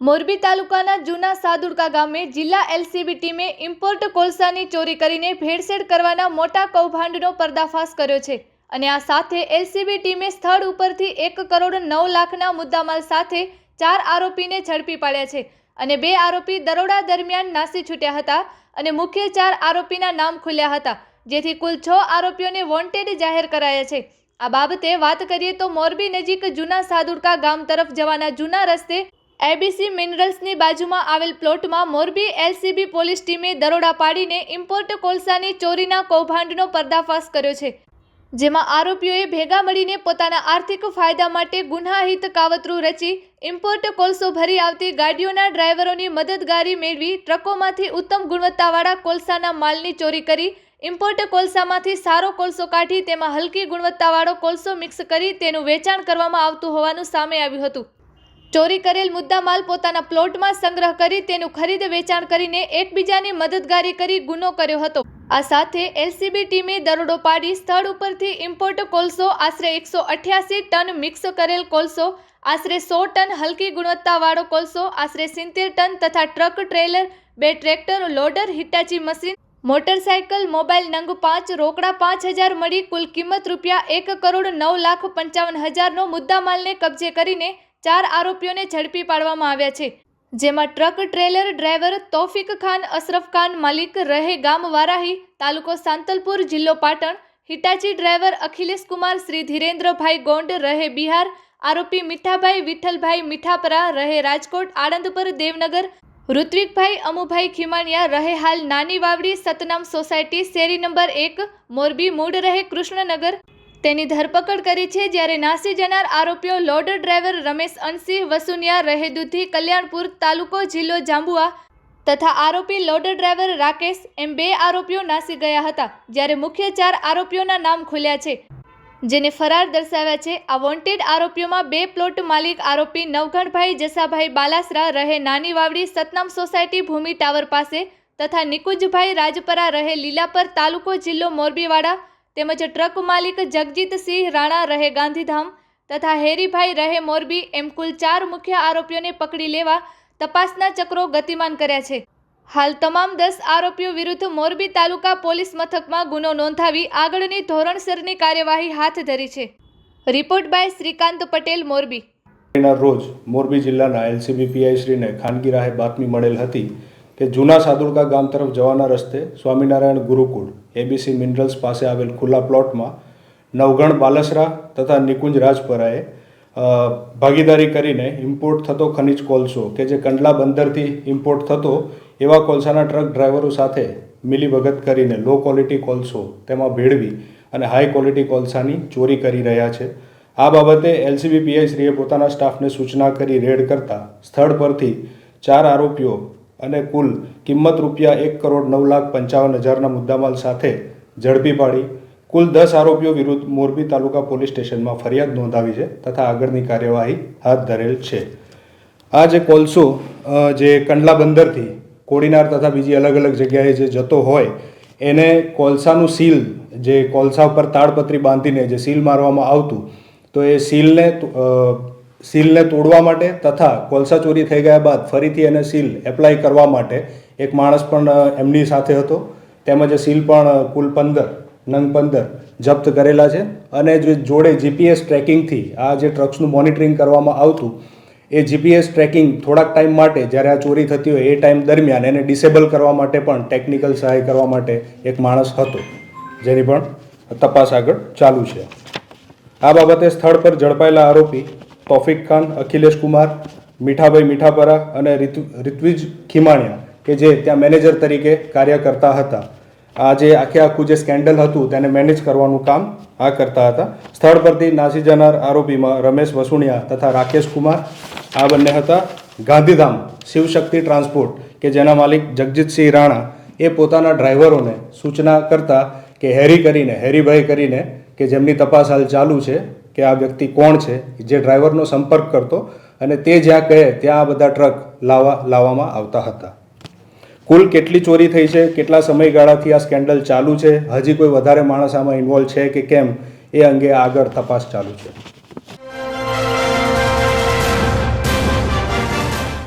મોરબી તાલુકાના જૂના સાદુડકા ગામે જિલ્લા એલસીબી ટીમે ઇમ્પોર્ટ કોલસાની ચોરી કરીને ભેળસેળ કરવાના મોટા કૌભાંડનો પર્દાફાશ કર્યો છે. અને આ સાથે એલસીબી ટીમે સ્થળ ઉપરથી એક કરોડ નવ લાખના મુદ્દામાલ સાથે ચાર આરોપીને ઝડપી પાડ્યા છે. અને બે આરોપી દરોડા દરમિયાન નાસી છૂટ્યા હતા અને મુખ્ય ચાર આરોપીના નામ ખુલ્યા હતા, જેથી કુલ છ આરોપીઓને વોન્ટેડ જાહેર કરાયા છે. આ બાબતે વાત કરીએ તો મોરબી નજીક જૂના સાદુડકા ગામ તરફ જવાના જૂના રસ્તે એબીસી મિનરલ્સની બાજુમાં આવેલ પ્લોટમાં મોરબી એલસીબી પોલીસ ટીમે દરોડા પાડીને ઇમ્પોર્ટ કોલસાની ચોરીના કૌભાંડનો પર્દાફાશ કર્યો છે. જેમાં આરોપીઓએ ભેગા મળીને પોતાના આર્થિક ફાયદા માટે ગુનાહિત કાવતરું રચી ઇમ્પોર્ટ કોલસો ભરી આવતી ગાડીઓના ડ્રાઈવરોની મદદગારી મેળવી ટ્રકોમાંથી ઉત્તમ ગુણવત્તાવાળા કોલસાના માલની ચોરી કરી ઇમ્પોર્ટ કોલસામાંથી સારો કોલસો કાઢી તેમાં હલકી ગુણવત્તાવાળો કોલસો મિક્સ કરી તેનું વેચાણ કરવામાં આવતું હોવાનું સામે આવ્યું હતું. ચોરી કરેલ મુદ્દામાલ પોતાના પ્લોટમાં સંગ્રહ કરી તેનું ખરીદ વેચાણ કરીને એકબીજાની મદદગારી કરી ગુનો કર્યો હતો. આ સાથે એલસીબી ટીમે દરોડો પાડી સ્થળ ઉપરથી ઇમ્પોર્ટ કોલસો, આશરે એકસો અઠ્યાસી ટન મિક્સ કરેલ કોલસો, આશરે સો ટન હલકી ગુણવત્તાવાળો કોલસો, આશરે સિત્તેર ટન તથા ટ્રક ટ્રેલર, બે tractor loader, Hitachi machine, motorcycle, mobile નંગ પાંચ, રોકડા પાંચ હજાર મળી કુલ કિંમત રૂપિયા એક કરોડ નવ લાખ પંચાવન હજારનો મુદ્દામાલને કબજે કરીને ચાર આરોપીઓને ઝડપી પાડવામાં આવ્યા છે, જેમાં truck trailer driver Taufiq Khan, Ashraf Khan Malik રહે ગામ વારાહી, તાલુકો સાંતલપુર, જિલ્લો પાટણ, હિટાચી ડ્રાઈવર અખિલેશ કુમાર, શ્રી ધીરેન્દ્રભાઈ ગોંડ રહે બિહાર, આરોપી મીઠાભાઈ વિઠ્ઠલભાઈ મીઠાપરા રહે રાજકોટ, આણંદપર, દેવનગર, ઋત્વિકભાઈ અમુભાઈ ખીમાણિયા રહે હાલ નાની વાવડી, સતનામ સોસાયટી, શેરી નંબર એક, મોરબી, મૂળ રહે કૃષ્ણનગર તેની ધરપકડ કરી છે જ્યારે નાસી જનાર આરોપીઓ લોડર ડ્રાઈવર રમેશ અનસિંહ વસુનિયા રહે દુધી કલ્યાણપુર તાલુકો જિલ્લો જાંબુઆ તથા આરોપી લોડર ડ્રાઈવર રાકેશ એમ બે આરોપીઓ નાસી ગયા હતા જ્યારે મુખ્ય ચાર આરોપીઓના નામ ખુલ્યા છે. જેને ફરાર દર્શાવ્યા છે. આ વોન્ટેડ આરોપીઓમાં બે પ્લોટ માલિક આરોપી નવઘણભાઈ જસાભાઈ બાલાસરા રહે નાની વાવડી સતનામ સોસાયટી ભૂમિ ટાવર પાસે તથા નિકુંજભાઈ રાજપરા રહે લીલાપર તાલુકો જિલ્લો મોરબીવાડા તેમજ ટ્રક માલિક જગજીતસિંહ રાણા રહે ગાંધીધામ તથા હેરીભાઈ રહે મોરબી એમ કુલ ચાર મુખ્ય આરોપીઓને પકડી લેવા તપાસના ચક્રો ગતિમાન કર્યા છે. હાલ તમામ દસ આરોપીઓ વિરુદ્ધ મોરબી તાલુકા પોલીસ મથકમાં ગુનો નોંધાવી આગળની ધોરણસરની કાર્યવાહી હાથ ધરી છે. Report by Shrikant Patel, Morbi. રોજ મોરબી જિલ્લાના એલસીબી પીઆઈ શ્રીને ખાનગી રાહે બાતમી મળેલ હતી કે જૂના સાદુડકા ગામ તરફ જવાના રસ્તે સ્વામિનારાયણ ગુરુકુળ એબીસી મિનરલ્સ પાસે આવેલ ખુલ્લા પ્લોટમાં નવગણ બાલસરા તથા નિકુંજ રાજપરાએ ભાગીદારી કરીને ઇમ્પોર્ટ થતો ખનિજ કોલસો કે જે કંડલા બંદરથી ઇમ્પોર્ટ થતો એવા કોલસાના ટ્રક ડ્રાઈવરો સાથે મિલીભગત કરીને લો ક્વોલિટી કોલસો તેમાં ભેળવી અને હાઈ ક્વોલિટી કોલસાની ચોરી કરી રહ્યા છે. આ બાબતે એલસીબી પીઆઈ શ્રીએ પોતાના સ્ટાફને સૂચના કરી રેડ કરતા સ્થળ પરથી ચાર આરોપીઓ અને કુલ કિંમત રૂપિયા એક કરોડ નવ લાખ પંચાવન હજારના મુદ્દામાલ સાથે ઝડપી પાડી. કુલ દસ આરોપીઓ વિરુદ્ધ મોરબી તાલુકા પોલીસ સ્ટેશનમાં ફરિયાદ નોંધાવી છે તથા આગળની કાર્યવાહી હાથ ધરેલ છે. આ જે કોલસો જે કંડલા બંદરથી કોડીનાર તથા બીજી અલગ અલગ જગ્યાએ જે જતો હોય, એને કોલસાનું સીલ, જે કોલસા ઉપર તાડપત્રી બાંધીને જે સીલ મારવામાં આવતું, તો એ સીલને સીલને તોડવા માટે તથા કોલસા ચોરી થઈ ગયા બાદ ફરીથી એને સીલ એપ્લાય કરવા માટે એક માણસ પણ એમની સાથે હતો. તેમજ સીલ પણ કુલ પંદર, નંગ પંદર જપ્ત કરેલા છે. અને જે જોડે જીપીએસ ટ્રેકિંગથી આ જે ટ્રક્સનું મોનિટરિંગ કરવામાં આવતું, એ જીપીએસ ટ્રેકિંગ થોડાક ટાઈમ માટે જ્યારે આ ચોરી થતી હોય એ ટાઈમ દરમિયાન એને ડિસેબલ કરવા માટે પણ ટેકનિકલ સહાય કરવા માટે એક માણસ હતો. જેની પણ તપાસ આગળ ચાલુ છે. આ બાબતે સ્થળ પર ઝડપાયેલા આરોપી તોફિક ખાન, અખિલેશ કુમાર, મીઠાભાઈ મીઠાપરા અને રિતુ, રિત્વિજ ખીમાણિયા, કે જે ત્યાં મેનેજર તરીકે કાર્ય કરતા હતા. આ જે આખે આખું જે સ્કેન્ડલ હતું, તેને મેનેજ કરવાનું કામ આ કરતા હતા. સ્થળ પરથી નાસી જનાર આરોપીમાં રમેશ વસુણિયા તથા રાકેશ કુમાર, આ બંને હતા. ગાંધીધામ શિવશક્તિ ટ્રાન્સપોર્ટ, કે જેના માલિક જગજીતસિંહ રાણા, એ પોતાના ડ્રાઈવરોને સૂચના કરતા કે હેરી કરીને, હેરીભાઈ કરીને, કે જેમની તપાસ હાલ ચાલુ છે કે આ વ્યક્તિ કોણ છે, જે ડ્રાઈવરનો સંપર્ક કરતો અને તે જ્યાં કહે ત્યાં આ બધા ટ્રક લાવવા, લાવવામાં આવતા હતા. કુલ કેટલી ચોરી થઈ છે, કેટલા સમયગાળાથી આ સ્કેન્ડલ ચાલુ છે, હજી કોઈ વધારે માણસ આમાં ઇન્વોલ્વ છે કે કેમ, એ અંગે આગળ તપાસ ચાલુ છે.